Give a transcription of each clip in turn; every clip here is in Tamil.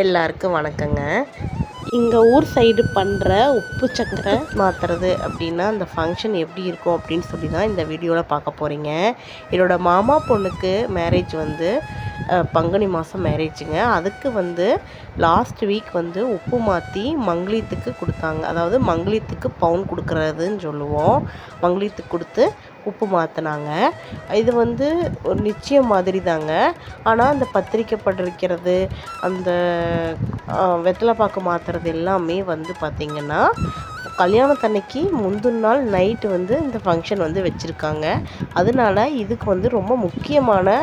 எல்லாருக்கும் வணக்கங்க. எங்கள் ஊர் சைடு பண்ணுற உப்பு சக்கரை மாற்றுறது அப்படின்னா அந்த ஃபங்க்ஷன் எப்படி இருக்கும் அப்படின்னு சொல்லி தான் இந்த வீடியோவில் பார்க்க போகிறீங்க என்னோட மாமா பொண்ணுக்கு மேரேஜ் வந்து பங்குனி மாதம் மேரேஜுங்க அதுக்கு வந்து லாஸ்ட் வீக் வந்து உப்பு மாற்றி மங்களீத்துக்கு கொடுத்தாங்க. அதாவது மங்களீத்துக்கு பவுன் கொடுக்குறதுன்னு சொல்லுவோம். மங்களீத்துக்கு கொடுத்து உப்பு மாற்றினாங்க இது வந்து ஒரு நிச்சயம் மாதிரி தாங்க ஆனால் அந்த பத்திரிக்கை பட்டிருக்கிறது அந்த வெத்தலை பாக்கு மாற்றுறது எல்லாமே வந்து பார்த்திங்கன்னா கல்யாணத்தன்னைக்கு முந்தின நாள் நைட்டு வந்து இந்த ஃபங்க்ஷன் வந்து வச்சுருக்காங்க. அதனால இதுக்கு வந்து ரொம்ப முக்கியமான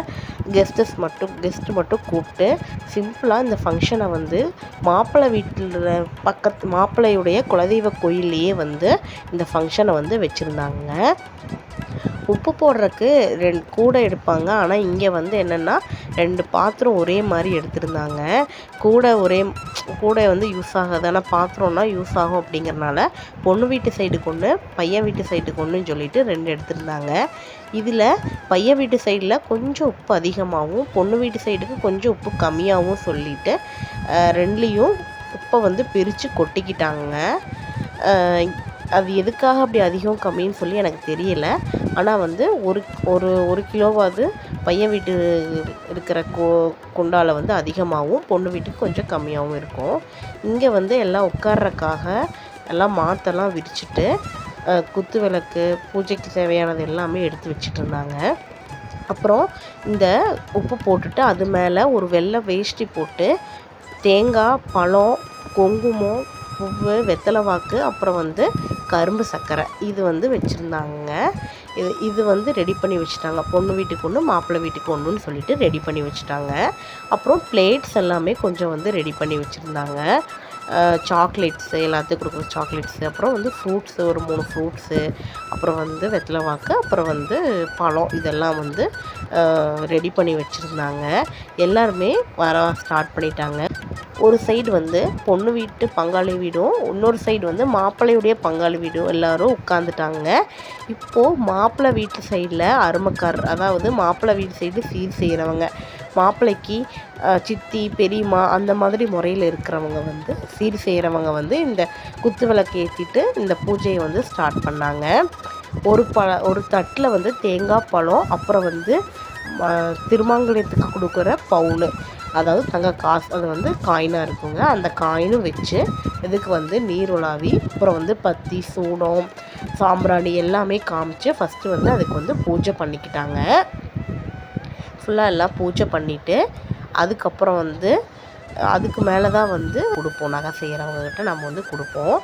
கெஸ்டஸ் மட்டும் கெஸ்ட்டு மட்டும் கூப்பிட்டு சிம்பிளாக இந்த ஃபங்க்ஷனை வந்து மாப்பிள்ளை வீட்டில் பக்கத்து மாப்பிள்ளையுடைய குலதெய்வ கோயில்லையே வந்து இந்த ஃபங்க்ஷனை வந்து வச்சுருந்தாங்க. உப்பு போடுறதுக்கு ரெண்டு கூடை எடுப்பாங்க. ஆனால் இங்கே வந்து என்னென்னா ரெண்டு பாத்திரம் ஒரே மாதிரி எடுத்திருந்தாங்க. கூடை ஒரே கூடை வந்து யூஸ் ஆகாது. ஆனால் பாத்திரம்னா யூஸ் ஆகும் அப்படிங்கிறனால பொண்ணு வீட்டு சைடுக்கு ஒன்று பையன் வீட்டு சைடுக்கு ஒன்றுன்னு சொல்லிட்டு ரெண்டு எடுத்திருந்தாங்க. இதில் பையன் வீட்டு சைடில் கொஞ்சம் உப்பு அதிகமாகவும் பொண்ணு வீட்டு சைடுக்கு கொஞ்சம் உப்பு கம்மியாகவும் சொல்லிட்டு ரெண்டுலேயும் உப்பை வந்து பிரித்து கொட்டிக்கிட்டாங்க. அது எதுக்காக அப்படி அதிகம் கம்மின்னு சொல்லி எனக்கு தெரியலை. ஆனால் வந்து ஒரு ஒரு ஒரு கிலோவாவது பையன் வீட்டு இருக்கிற கோ குண்டாவில் வந்து அதிகமாகவும் பொண்ணு வீட்டுக்கு கொஞ்சம் கம்மியாகவும் இருக்கும். இங்கே வந்து எல்லாம் உட்கார்றக்காக எல்லாம் மாற்றெல்லாம் விரிச்சிட்டு குத்து விளக்கு பூஜைக்கு தேவையானது எல்லாமே எடுத்து வச்சிட்டு இருந்தாங்க. அப்புறம் இந்த உப்பு போட்டுட்டு அது மேலே ஒரு வெள்ளை வேஷ்டி போட்டு தேங்காய் பழம் குங்குமம் பூவு வெத்தலை வாக்கு அப்புறம் வந்து கரும்பு சர்க்கரை. இது வந்து வச்சுருந்தாங்க. இது இது வந்து ரெடி பண்ணி வச்சுட்டாங்க. பொண்ணு வீட்டுக்கு ஒன்று மாப்பிள்ளை வீட்டுக்கு ஒன்றுன்னு சொல்லிட்டு ரெடி பண்ணி வச்சுட்டாங்க. அப்புறம் பிளேட்ஸ் எல்லாமே கொஞ்சம் வந்து ரெடி பண்ணி வச்சுருந்தாங்க. சாக்லேட்ஸு எல்லாத்துக்கும் கொடுக்குற சாக்லேட்ஸு அப்புறம் வந்து ஃப்ரூட்ஸு ஒரு மூணு ஃப்ரூட்ஸு அப்புறம் வந்து வெத்தலை வாக்கு அப்புறம் வந்து பழம். இதெல்லாம் வந்து ரெடி பண்ணி வச்சுருந்தாங்க. எல்லாருமே வர ஸ்டார்ட் பண்ணிட்டாங்க. ஒரு சைடு வந்து பொண்ணு வீட்டு பங்காளி வீடும் இன்னொரு சைடு வந்து மாப்பிள்ளையுடைய பங்காளி வீடும் எல்லாரும் உட்காந்துட்டாங்க இப்போது மாப்பிள்ளை வீட்டு சைடில் அருமக்கார் அதாவது மாப்பிள்ளை வீட்டு சைடு சீர் செய்கிறவங்க மாப்பிள்ளைக்கு சித்தி பெரியம்மா அந்த மாதிரி முறையில் இருக்கிறவங்க வந்து சீர் செய்கிறவங்க வந்து இந்த குத்து விளக்கு ஏற்றிட்டு இந்த பூஜையை வந்து ஸ்டார்ட் பண்ணாங்க. ஒரு ப ஒரு தட்டில் வந்து தேங்காய் பழம் அப்புறம் வந்து திருமாங்கலயத்துக்கு திருமாங்கல்யத்துக்கு கொடுக்குற பவுனு. அதாவது தங்க காசு அது வந்து காயினாக இருக்குங்க. அந்த காயினும் வச்சு இதுக்கு வந்து நீர் உலாவி அப்புறம் வந்து பத்தி சூடம் சாம்பிராணி எல்லாமே காமிச்சு ஃபஸ்ட்டு வந்து அதுக்கு வந்து பூஜை பண்ணிக்கிட்டாங்க. ஃபுல்லாக எல்லாம் பூஜை பண்ணிவிட்டு அதுக்கப்புறம் வந்து அதுக்கு மேலே தான் வந்து கொடுப்போம். நகை செய்கிறவங்கக்கிட்ட நம்ம வந்து கொடுப்போம்.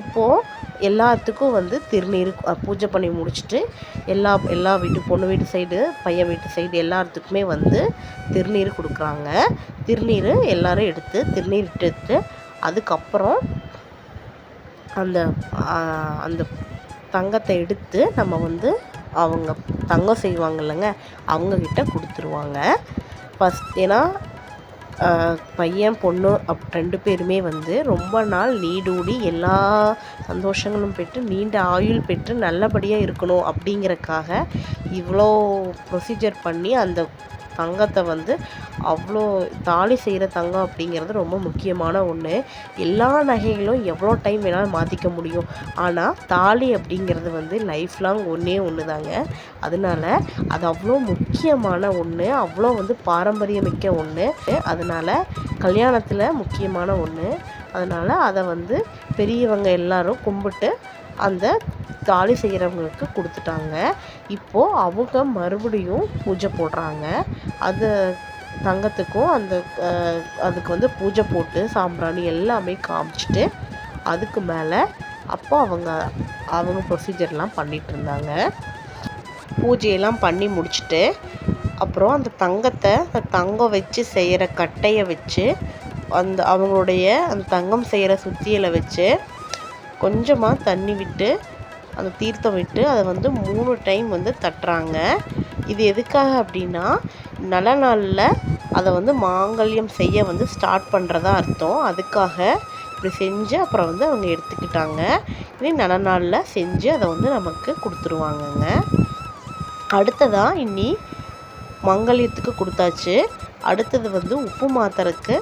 இப்போது எல்லாத்துக்கும் வந்து திருநீர் பூஜை பண்ணி முடிச்சுட்டு எல்லா எல்லா வீட்டு பொண்ணு வீட்டு சைடு பையன் வீட்டு சைடு எல்லாத்துக்குமே வந்து திருநீர் கொடுக்குறாங்க. திருநீர் எல்லோரும் எடுத்து திருநீர் எடுத்து அதுக்கப்புறம் அந்த அந்த தங்கத்தை எடுத்து நம்ம வந்து அவங்க தங்கம் செய்வாங்க இல்லைங்க அவங்கக்கிட்ட கொடுத்துருவாங்க. ஃபஸ்ட் ஏன்னா பையன் பொண்ணு அப் ரெண்டு பேருமே வந்து ரொம்ப நாள் நீடூடி எல்லா சந்தோஷங்களும் பெற்று நீண்ட ஆயுள் பெற்று நல்லபடியாக இருக்கணும் அப்படிங்கறக்காக இவ்வளோ ப்ரொசீஜர் பண்ணி அந்த தங்கத்தை வந்து அவ்வளோ தாலி செய்கிற தங்கம் அப்படிங்கிறது ரொம்ப முக்கியமான ஒன்று எல்லா நகைகளும் எவ்வளோ டைம் வேணாலும் மாற்றிக்க முடியும். ஆனால் தாலி அப்படிங்கிறது வந்து லைஃப் லாங் ஒன்றே ஒன்று தாங்க அதனால அது அவ்வளோ முக்கியமான ஒன்று அவ்வளோ வந்து பாரம்பரியமிக்க ஒன்று அதனால் கல்யாணத்தில் முக்கியமான ஒன்று அதனால் அதை வந்து பெரியவங்க எல்லாரும் கும்பிட்டு அந்த தாலி செய்கிறவங்களுக்கு கொடுத்துட்டாங்க. இப்போது அவங்க மறுபடியும் பூஜை போடுறாங்க. அது தங்கத்துக்கும் அந்த அதுக்கு வந்து பூஜை போட்டு சாம்பிராணி எல்லாமே காமிச்சிட்டு அதுக்கு மேலே அப்போ அவங்க அவங்க ப்ரொசீஜர்லாம் பண்ணிட்டு இருந்தாங்க. பூஜையெல்லாம் பண்ணி முடிச்சுட்டு அப்புறம் அந்த தங்கத்தை தங்கம் வச்சு செய்கிற கட்டையை வச்சு அந்த அவங்களுடைய அந்த தங்கம் செய்கிற சுத்தியலை வச்சு கொஞ்சமாக தண்ணி விட்டு அந்த தீர்த்தம் விட்டு அதை வந்து மூணு டைம் வந்து தட்டுறாங்க. இது எதுக்காக அப்படின்னா நல்ல நாளில் அதை வந்து மாங்கல்யம் செய்ய வந்து ஸ்டார்ட் பண்ணுறதா அர்த்தம். அதுக்காக இப்படி செஞ்சு அப்புறம் வந்து அவங்க எடுத்துக்கிட்டாங்க. இனி நல்ல நாளில் செஞ்சு அதை வந்து நமக்கு கொடுத்துருவாங்கங்க. அடுத்ததாக இன்னி மங்கல்யத்துக்கு கொடுத்தாச்சு. அடுத்தது வந்து உப்பு மாத்துறதுக்கு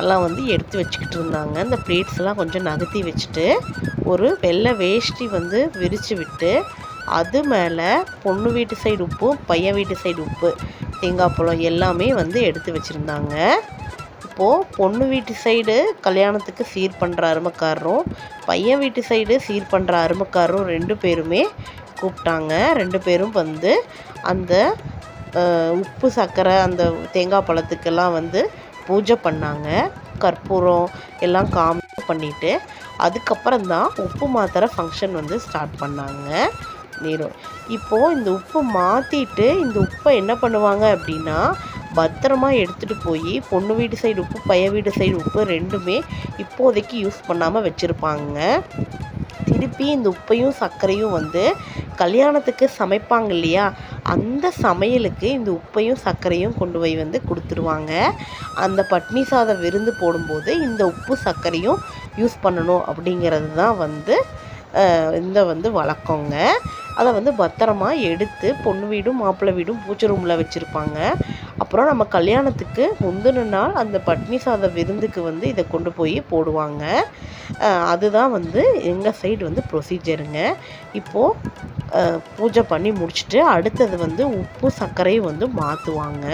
எல்லாம் வந்து எடுத்து வச்சுக்கிட்டு இருந்தாங்க. இந்த ப்ளேட்ஸ்லாம் கொஞ்சம் நகர்த்தி வச்சுட்டு ஒரு வெள்ளை வேஷ்டி வந்து விரித்து விட்டு அது மேலே பொண்ணு வீட்டு சைடு உப்பு பையன் வீட்டு சைடு உப்பு தேங்காய் பழம் எல்லாமே வந்து எடுத்து வச்சுருந்தாங்க. இப்போது பொண்ணு வீட்டு சைடு கல்யாணத்துக்கு சீர் பண்ணுற அருமக்காரரும் பையன் வீட்டு சைடு சீர் பண்ணுற அருமக்காரரும் ரெண்டு பேருமே கூப்பிட்டாங்க. ரெண்டு பேரும் வந்து அந்த உப்பு சர்க்கரை அந்த தேங்காய் பழத்துக்கெல்லாம் வந்து பூஜை பண்ணாங்க கற்பூரம் எல்லாம் காம் பண்ணிவிட்டு அதுக்கப்புறம் தான் உப்பு மாத்திரை ஃபங்க்ஷன் வந்து ஸ்டார்ட் பண்ணாங்க நீரோ. இப்போது இந்த உப்பு மாற்றிட்டு இந்த உப்பை என்ன பண்ணுவாங்க அப்படின்னா பத்திரமா எடுத்துகிட்டு போய் பொண்ணு வீட்டு சைடு உப்பு பையன் வீட்டு சைடு உப்பு ரெண்டுமே இப்போதைக்கு யூஸ் பண்ணாமல் வச்சுருப்பாங்க. திருப்பி இந்த உப்பையும் சர்க்கரையும் வந்து கல்யாணத்துக்கு சமைப்பாங்க இல்லையா? அந்த சமையலுக்கு இந்த உப்பையும் சர்க்கரையும் கொண்டு போய் வந்து கொடுத்துருவாங்க. அந்த பட்னி சாதம் விருந்து போடும்போது இந்த உப்பு சர்க்கரையும் யூஸ் பண்ணணும் அப்படிங்கிறது தான் வந்து இந்த வந்து வழக்கங்க. அதை வந்து பத்திரமா எடுத்து பொண்ணு வீடும் மாப்பிள்ளை வீடும் பூச்சை ரூமில் வச்சுருப்பாங்க. அப்புறம் நம்ம கல்யாணத்துக்கு முந்தின நாள் அந்த பட்னி சாத விருந்துக்கு வந்து இதை கொண்டு போய் போடுவாங்க. அதுதான் வந்து எங்கள் சைடு வந்து ப்ரொசீஜருங்க இப்போது பூஜை பண்ணி முடிச்சுட்டு அடுத்தது வந்து உப்பு சர்க்கரையும் வந்து மாற்றுவாங்க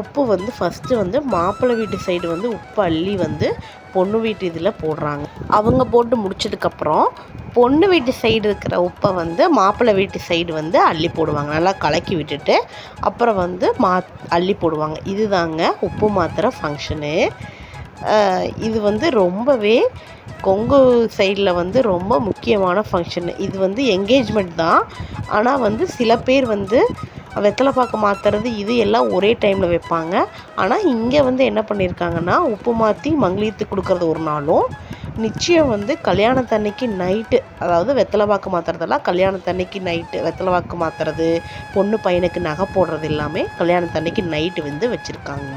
உப்பு வந்து ஃபஸ்ட்டு வந்து மாப்பிள்ளை வீட்டு சைடு வந்து உப்பு அள்ளி வந்து பொண்ணு வீட்டு இதில் போடுறாங்க. அவங்க போட்டு முடிச்சதுக்கப்புறம் பொண்ணு வீட்டு சைடு இருக்கிற உப்பை வந்து மாப்பிள்ளை வீட்டு சைடு வந்து அள்ளி போடுவாங்க. நல்லா கலக்கி விட்டுட்டு அப்புறம் வந்து மா அள்ளி போடுவாங்க. இதுதாங்க உப்பு மாத்திரை ஃபங்க்ஷனு இது வந்து ரொம்பவே கொங்கு சைடில் வந்து ரொம்ப முக்கியமான ஃபங்க்ஷன் இது வந்து என்கேஜ்மெண்ட் தான். ஆனால் வந்து சில பேர் வந்து வெத்தலை பாக்கு மாற்றுறது இது எல்லாம் ஒரே டைமில் வைப்பாங்க. ஆனால் இங்கே வந்து என்ன பண்ணியிருக்காங்கன்னா உப்பு மாற்றி மங்களியத்துக்கு கொடுக்குறது ஒரு நாளும் நிச்சயம் வந்து கல்யாணத்தன்னைக்கு நைட்டு அதாவது வெத்தலை பாக்கு மாற்றுறதெல்லாம் கல்யாணத்தன்னைக்கு நைட்டு வெத்தலை பாக்கு மாற்றுறது பொண்ணு பையனுக்கு நகை போடுறது எல்லாமே கல்யாணத்தன்னைக்கு நைட்டு வந்து வச்சுருக்காங்க.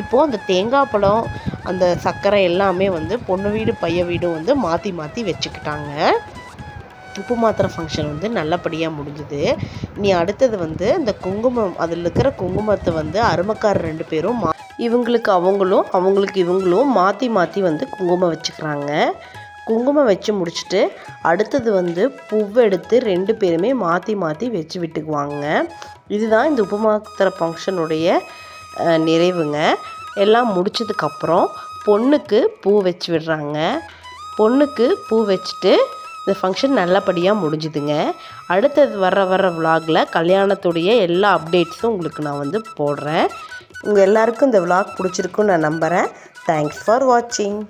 இப்போது அந்த தேங்காய் பழம் அந்த சர்க்கரை எல்லாமே வந்து பொண்ணு வீடு பையன் வீடும் வந்து மாற்றி மாற்றி வச்சுக்கிட்டாங்க. உப்பு மாத்திரை ஃபங்க்ஷன் வந்து நல்லபடியாக முடிஞ்சுது. நீ அடுத்தது வந்து இந்த குங்குமம் அதில் இருக்கிற குங்குமத்தை வந்து அருமக்கார் ரெண்டு பேரும் மா இவங்களுக்கு அவங்களும் அவங்களுக்கு இவங்களும் மாற்றி மாற்றி வந்து குங்குமம் வச்சுக்கிறாங்க. குங்குமம் வச்சு முடிச்சுட்டு அடுத்தது வந்து பூவை எடுத்து ரெண்டு பேருமே மாற்றி மாற்றி வச்சு விட்டுக்குவாங்க. இதுதான் இந்த உப்பு மாத்திரை ஃபங்க்ஷனுடைய நிறைவுங்க. எல்லாம் முடிச்சதுக்கப்புறம் பொண்ணுக்கு பூ வச்சு விடுறாங்க. பொண்ணுக்கு பூ வச்சுட்டு இந்த ஃபங்க்ஷன் நல்லபடியாக முடிஞ்சுதுங்க. அடுத்தது வர வர விலாகில் கல்யாணத்துடைய எல்லா அப்டேட்ஸும் உங்களுக்கு நான் வந்து போடுறேன். உங்கள் எல்லாருக்கும் இந்த விலாக் பிடிச்சிருக்குன்னு நான் நம்புகிறேன் தேங்க்ஸ் ஃபார் வாட்சிங்